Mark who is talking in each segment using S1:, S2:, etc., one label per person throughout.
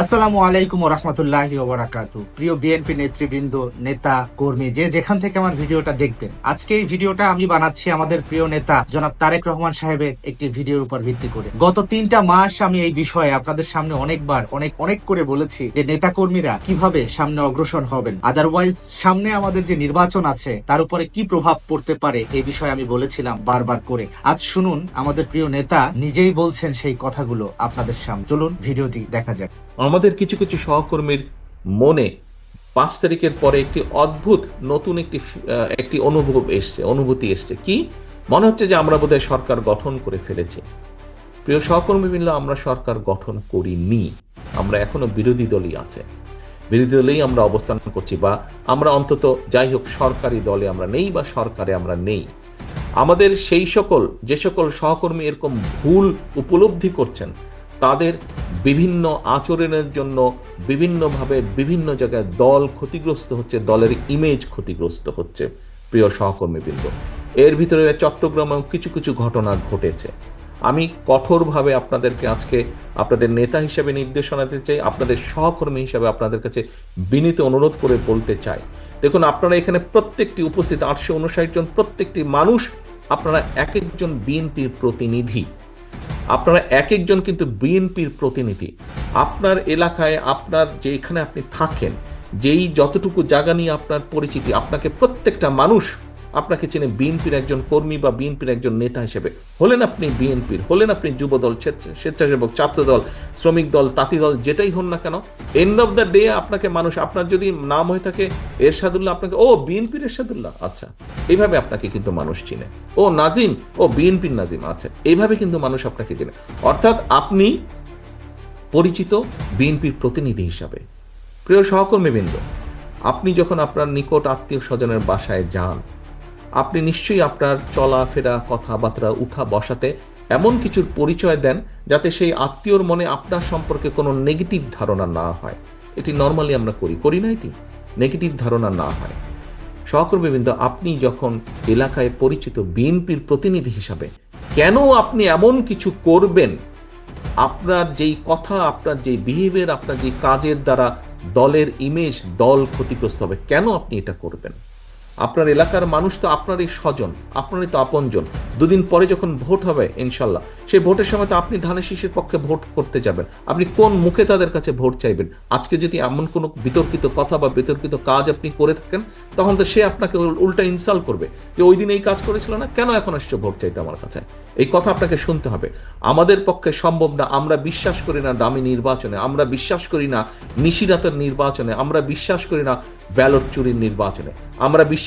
S1: আসসালামু আলাইকুম রহমতুল্লাহি ওবরাকাতু প্রিয় বিএনপি নেতৃবৃন্দ, নেতা, কর্মী, যে যেখান থেকে আমার ভিডিওটা দেখবেন, আজকে এই ভিডিওটা আমি বানাচ্ছি আমাদের প্রিয় নেতা, জনাব তারেক রহমান সাহেবের একটি ভিডিওর উপর ভিত্তি করে। গত তিনটা মাস আমি এই বিষয়ে আপনাদের সামনে অনেকবার, অনেক অনেক করে বলেছি যে নেতা কর্মীরা কীভাবে সামনে অগ্রসর হবেন। আদারওয়াইজ সামনে আমাদের যে নির্বাচন আছে, তার উপরে কি প্রভাব পড়তে পারে, এই বিষয়ে আমি বলেছিলাম বারবার করে। আজ শুনুন, আমাদের প্রিয় নেতা নিজেই বলছেন সেই কথাগুলো আপনাদের সামনে। চলুন, ভিডিওটি দেখা যাক।
S2: আমাদের কিছু কিছু সহকর্মীর মনে পাঁচ তারিখের পরে একটি অদ্ভুত নতুন একটি একটি অনুভব এসছে, অনুভূতি এসছে। কি? মনে হচ্ছে যে আমরা বোধহয় সরকার গঠন করে ফেলেছি। প্রিয় সহকর্মী মিললে আমরা সরকার গঠন করিনি। আমরা এখনও বিরোধী দলই আছে। বিরোধী দলেই আমরা অবস্থান করছি বা আমরা অন্তত যাই হোক সরকারি দলে আমরা নেই বা সরকারে আমরা নেই। আমাদের সেই সকল, যে সকল সহকর্মী এরকম ভুল উপলব্ধি করছেন, তাদের বিভিন্ন আচরণের জন্য বিভিন্নভাবে বিভিন্ন জায়গায় দল ক্ষতিগ্রস্ত হচ্ছে, দলের ইমেজ ক্ষতিগ্রস্ত হচ্ছে, প্রিয় সহকর্মীবৃন্দ। এর ভিতরে চট্টগ্রামেও কিছু কিছু ঘটনা ঘটেছে। আমি কঠোরভাবে আপনাদেরকে আজকে আপনাদের নেতা হিসেবে নির্দেশনা দিতে চাই, আপনাদের সহকর্মী হিসেবে আপনাদের কাছে বিনীত অনুরোধ করে বলতে চাই। দেখুন, আপনারা এখানে প্রত্যেকটি উপস্থিত আটশো উনষাট জন, প্রত্যেকটি মানুষ, আপনারা এক একজন বিএনপির প্রতিনিধি। আপনারা এক একজন কিন্তু বিএনপির প্রতিনিধি। আপনার এলাকায় আপনার যেখানে আপনি থাকেন, যেই যতটুকু জায়গা নিয়ে আপনার পরিচিতি, আপনাকে প্রত্যেকটা মানুষ আপনাকে চেনে বিএনপির একজন কর্মী বা বিএনপির একজন নেতা হিসেবে। হলেন আপনি বিএনপির, হলেন আপনি যুবদল, স্বেচ্ছা- স্বেচ্ছাসেবক ছাত্র দল শ্রমিক দল, তাঁতি দল, যেটাই হন না কেন এন্ড অফ দ্য ডে আপনাকে মানুষ, আপনার যদি নাম হয়ে থাকে, এরশাদুল্লাহ আপনাকে, ও বিএনপির এরশাদুল্লাহ আচ্ছা। এইভাবে আপনাকে কিন্তু মানুষ চিনে। ও নাজিম, ও বিএনপির নাজিম আচ্ছা। এইভাবে কিন্তু মানুষ আপনাকে চেনে। অর্থাৎ আপনি পরিচিত বিএনপির প্রতিনিধি হিসাবে। প্রিয় সহকর্মীবৃন্দ, আপনি যখন আপনার নিকট আত্মীয় স্বজনের বাসায় যান আপনি নিশ্চয়ই আপনার চলাফেরা, কথাবার্তা, উঠা বসাতে এমন কিছুর পরিচয় দেন যাতে সেই আত্মীয়র মনে আপনার সম্পর্কে কোনো নেগেটিভ ধারণা না হয়। এটি নর্মালি আমরা করি করি না এটি? নেগেটিভ ধারণা না হয়। সহকর্মীবৃন্দ, আপনি যখন এলাকায় পরিচিত বিএনপির প্রতিনিধি হিসাবে কেন আপনি এমন কিছু করবেন? আপনার যেই কথা, আপনার যেই বিহেভিয়ার আপনার যেই কাজের দ্বারা দলের ইমেজ দল ক্ষতিগ্রস্ত হবে, কেন আপনি এটা করবেন? আপনার এলাকার মানুষ তো আপনারই স্বজন, আপনারই তো আপনজন। দুদিন পরে যখন ভোট হবে, ইনশাল্লাহ। সেই ভোটের সময় তো আপনি ধানের শীষের পক্ষে ভোট করতে যাবেন। আপনি কোন মুখে তাদের কাছে ভোট চাইবেন? আজকে যদি এমন কোনো বিতর্কিত কথা বা বিতর্কিত কাজ আপনি করে থাকেন, তখন তো সে আপনাকে উল্টা ইনসাল্ট করবে। যে ওই দিন এই কাজ করেছিল না, কেন এখন আসছে ভোট চাইতে আমার কাছে? এই কথা আপনাকে শুনতে হবে। আমাদের পক্ষে সম্ভব না, আমরা বিশ্বাস করি না দামি নির্বাচনে, আমরা বিশ্বাস করি না নিশিরাতের নির্বাচনে, আমরা বিশ্বাস করি না ব্যালট চুরির নির্বাচনে। আমরা বিশ্বাস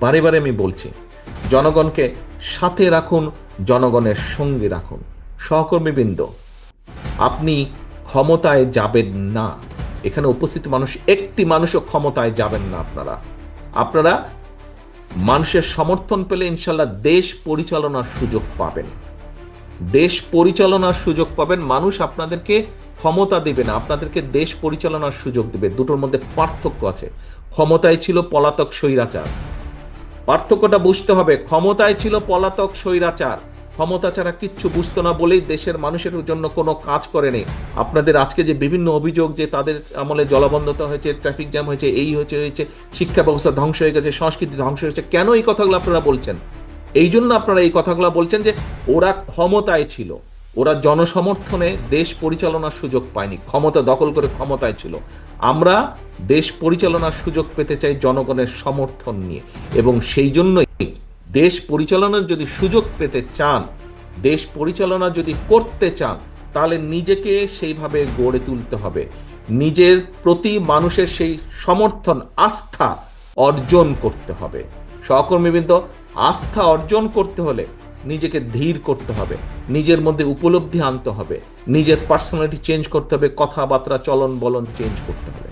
S2: বারে বারে আমি বলছি, জনগণকে সাথে রাখুন, জনগণের সঙ্গে রাখুন। সহকর্মীবৃন্দ আপনি ক্ষমতায় যাবেন না। এখানে উপস্থিত মানুষ, একটি মানুষও ক্ষমতায় যাবেন না আপনারা। আপনারা মানুষের সমর্থন পেলে ইনশাল্লাহ দেশ পরিচালনার সুযোগ পাবেন। দেশ পরিচালনার সুযোগ পাবেন, মানুষ আপনাদেরকে ক্ষমতা দেবে না, আপনাদেরকে দেশ পরিচালনার সুযোগ দেবে। দুটোর মধ্যে পার্থক্য আছে। ক্ষমতায় ছিল পলাতক স্বৈরাচার। পার্থক্যটা বুঝতে হবে। ক্ষমতায় ছিল পলাতক স্বৈরাচার। ক্ষমতা ছাড়া কিচ্ছু বুঝতো না বলেই দেশের মানুষের জন্য কোনো কাজ করেনি। আপনাদের আজকে যে বিভিন্ন অভিযোগ যে তাদের আমলে জলবন্ধতা হয়েছে ট্রাফিক জ্যাম হয়েছে, এই হয়েছে হয়েছে, শিক্ষা ব্যবস্থা ধ্বংস হয়ে গেছে, সংস্কৃতি ধ্বংস হয়েছে, কেন এই কথাগুলো আপনারা বলছেন? এই জন্য আপনারা এই কথাগুলো বলছেন যে ওরা ক্ষমতায় ছিল। ওরা জনসমর্থনে দেশ পরিচালনার সুযোগ পায়নি। ক্ষমতা দখল করে ক্ষমতায় ছিল। আমরা দেশ পরিচালনার সুযোগ পেতে চাই জনগণের সমর্থন নিয়ে। এবং সেই জন্যই দেশ পরিচালনার যদি সুযোগ পেতে চান, দেশ পরিচালনা যদি করতে চান, তাহলে নিজেকে সেইভাবে গড়ে তুলতে হবে। নিজের প্রতি মানুষের সেই সমর্থন, আস্থা অর্জন করতে হবে। সহকর্মীবৃন্দ, আস্থা অর্জন করতে হলে নিজেকে ধীর করতে হবে, নিজের মধ্যে উপলব্ধি আনতে হবে, নিজের পার্সোনালিটি চেঞ্জ করতে হবে, কথাবার্তা চলন বলন চেঞ্জ করতে হবে।